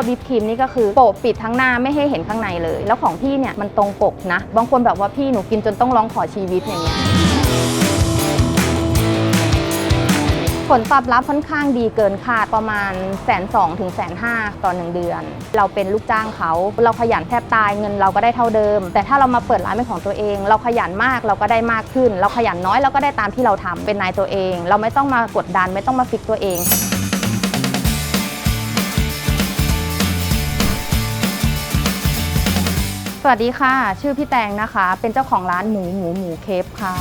ตรวิปครีมนี่ก็คือโปะปิดทั้งหน้าไม่ให้เห็นข้างในเลย แล้วของพี่เนี่ยมันตรงปกนะ บางคนแบบว่าพี่หนูกินจนต้องร้องขอชีวิตอย่างเงี้ยผลตอบรับค่อนข้างดีเกินคาดประมาณแสนสองถึงแสนห้าต่อหนึ่งเดือน เราเป็นลูกจ้างเขา เราขยันแทบตายเงินเราก็ได้เท่าเดิม แต่ถ้าเรามาเปิดร้านเป็นของตัวเอง เราขยันมากเราก็ได้มากขึ้น เราขยันน้อยเราก็ได้ตามที่เราทำเป็นนายตัวเอง เราไม่ต้องมากดดันไม่ต้องมาฟิกตัวเอง สวัสดีค่ะ ชื่อพี่แตงนะคะ เป็นเจ้าของร้านหมูหมูหมูเคฟค่ะ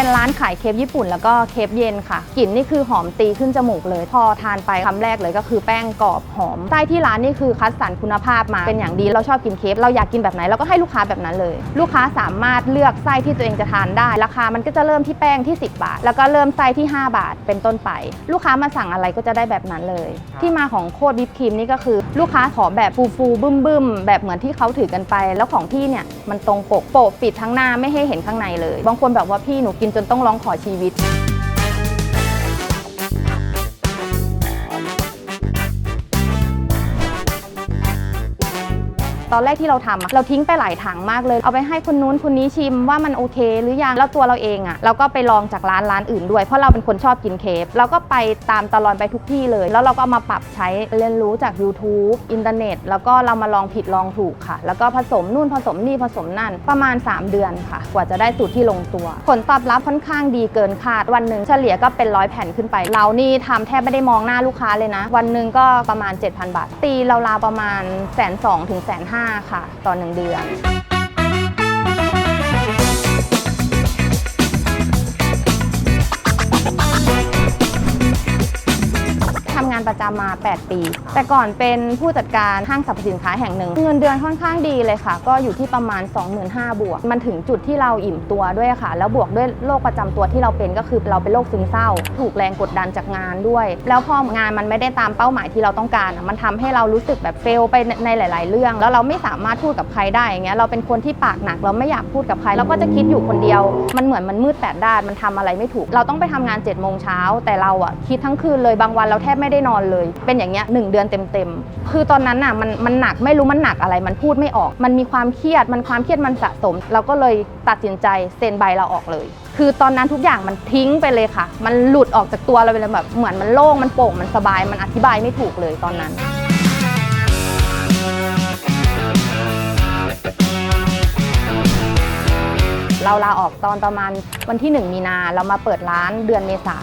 เป็นร้านขายเคฟญี่ปุ่นแล้วก็เคฟเย็นค่ะกลิ่นนี่คือหอมตีขึ้นจมูกเลย พอทานไปคำแรกเลยก็คือแป้งกรอบหอมไส้ที่ร้านนี่คือคัดสรรคุณภาพมาเป็นอย่างดีเราชอบกินเคฟเราอยากกินแบบไหนเราก็ให้ลูกค้าแบบนั้นเลย ลูกค้าสามารถเลือกไส้ที่ตัวเองจะทานได้ ราคามันก็จะเริ่มที่แป้งที่ 10 บาท แล้วก็เริ่มไส้ที่ 5 บาท เป็นต้นไป ลูกค้ามาสั่งอะไรก็จะได้แบบนั้นเลย ที่มาของโคตรวิปครีมนี่ก็คือ ลูกค้าขอแบบฟูฟูบึ้มบึมๆแบบเหมือนที่เขาถือกันไป แล้วของพี่เนี่ยมันตรงปกโปะปิดทั้งหน้าไม่ให้เห็นข้างในเลย บางคนแบบว่าพี่หนูกินจนต้องร้องขอชีวิต อนแรกที่เราทำอะเราทิ้งไปหลายถังมากเลย เอาไปให้คนนู้นคนนี้ชิมว่ามันโอเค หรือยัง แล้วตัวเราเองอะเราก็ไปลองจากร้านร้านอื่นด้วย เพราะเราเป็นคนชอบกินเคฟเราก็ไปตามตลอนไปทุกที่เลย แล้วเราก็เอามาปรับใช้เรียนรู้จาก YouTube อินเทอร์เน็ต แล้วก็เรามาลองผิดลองถูกค่ะ แล้วก็ผสมนู่นผสมนี่ผสมนั่นประมาณ 3 เดือนค่ะ กว่าจะได้สูตรที่ลงตัว ผลตอบรับค่อนข้างดีเกินคาดวันหนึ่งเฉลี่ยก็เป็นร้อยแผ่นขึ้นไป เรานี่ทำแทบไม่ได้มองหน้าลูกค้าเลยนะ วันหนึ่งก็ประมาณ 7,000 บาท ตีเราราประมาณแสนสองถึงแสนห้าค่ะ ต่อหนึ่งเดือนานประจำมา 8 ปี แต่ก่อนเป็นผู้จัดการห้างสรรพสินค้าแห่งหนึ่ง เงินเดือนค่อนข้างดีเลยค่ะ ก็อยู่ที่ประมาณ 25,000บวก มันถึงจุดที่เราอิ่มตัวด้วยค่ะ แล้วบวกด้วยโรคประจำตัวที่เราเป็นก็คือเราเป็นโรคซึมเศร้า ถูกแรงกดดันจากงานด้วย แล้วพองานมันไม่ได้ตามเป้าหมายที่เราต้องการ มันทำให้เรารู้สึกแบบเฟลไปในหลาย ๆ เรื่อง แล้วเราไม่สามารถพูดกับใครได้อย่างเงี้ยเราเป็นคนที่ปากหนักเราไม่อยากพูดกับใครเราก็จะคิดอยู่คนเดียว มันเหมือนมันมืดแปดด้านมันทำอะไรไม่ถูก เราต้องไปทำงาน7จ็ดโมงเช้าแต่เราอะคิดทั้งคืนเลยบางวันเราแทบไม่ได้นอนเลย เป็นอย่างเงี้ยหนึ่งเดือนเต็มๆ คือตอนนั้นน่ะมันมันหนักไม่รู้มันหนักอะไร มันพูดไม่ออก มันมีความเครียด มันความเครียดมันสะสม เราก็เลยตัดสินใจเซ็นใบเราออกเลย คือตอนนั้นทุกอย่างมันทิ้งไปเลยค่ะ มันหลุดออกจากตัวเราไปเลยแบบเหมือนมันโล่ง มันโปร่ง มันสบาย มันอธิบายไม่ถูกเลยตอนนั้นเราลาออกตอนประมาณวันที่ 1 มีนาเรามาเปิดร้านเดือนเมษา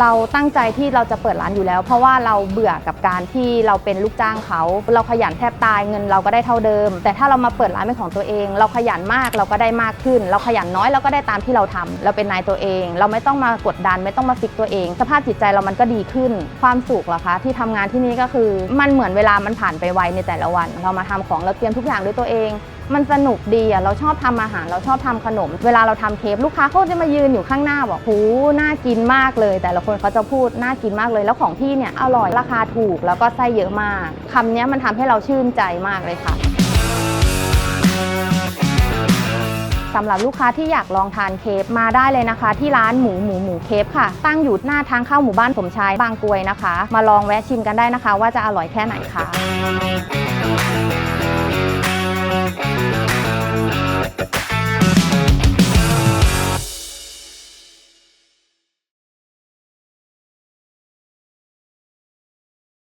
เราตั้งใจที่เราจะเปิดร้านอยู่แล้ว เพราะว่าเราเบื่อกับการที่เราเป็นลูกจ้างเขา เราขยันแทบตายเงินเราก็ได้เท่าเดิม แต่ถ้าเรามาเปิดร้านเป็นของตัวเอง เราขยันมากเราก็ได้มากขึ้น เราขยันน้อยเราก็ได้ตามที่เราทำเราเป็นนายตัวเอง เราไม่ต้องมากดดันไม่ต้องมาฟิกตัวเอง สภาพจิตใจเรามันก็ดีขึ้น ความสุขเหรอคะ ที่ทำงานที่นี่ก็คือมันเหมือนเวลามันผ่านไปไวในแต่ละวัน เรามาทำของเราเตรียมทุกอย่างด้วยตัวเอง มันสนุกดีอะเราชอบทำอาหารเราชอบทำขนม เวลาเราทำเคปลูกค้าเขาจะมายืนอยู่ข้างหน้าบอกหูน่ากินมากเลย แต่ละคนเขาจะพูดน่ากินมากเลยแล้วของพี่เนี่ยอร่อยราคาถูกแล้วก็ไส้เยอะมากคำนี้มันทำให้เราชื่นใจมากเลยค่ะสำหรับลูกค้าที่อยากลองทานเคปมาได้เลยนะคะ ที่ร้านหมูหมูหมูเคปค่ะ ตั้งอยู่หน้าทางเข้าหมู่บ้านสมชายบางกรวยนะคะ มาลองแวะชิมกันได้นะคะ ว่าจะอร่อยแค่ไหนค่ะ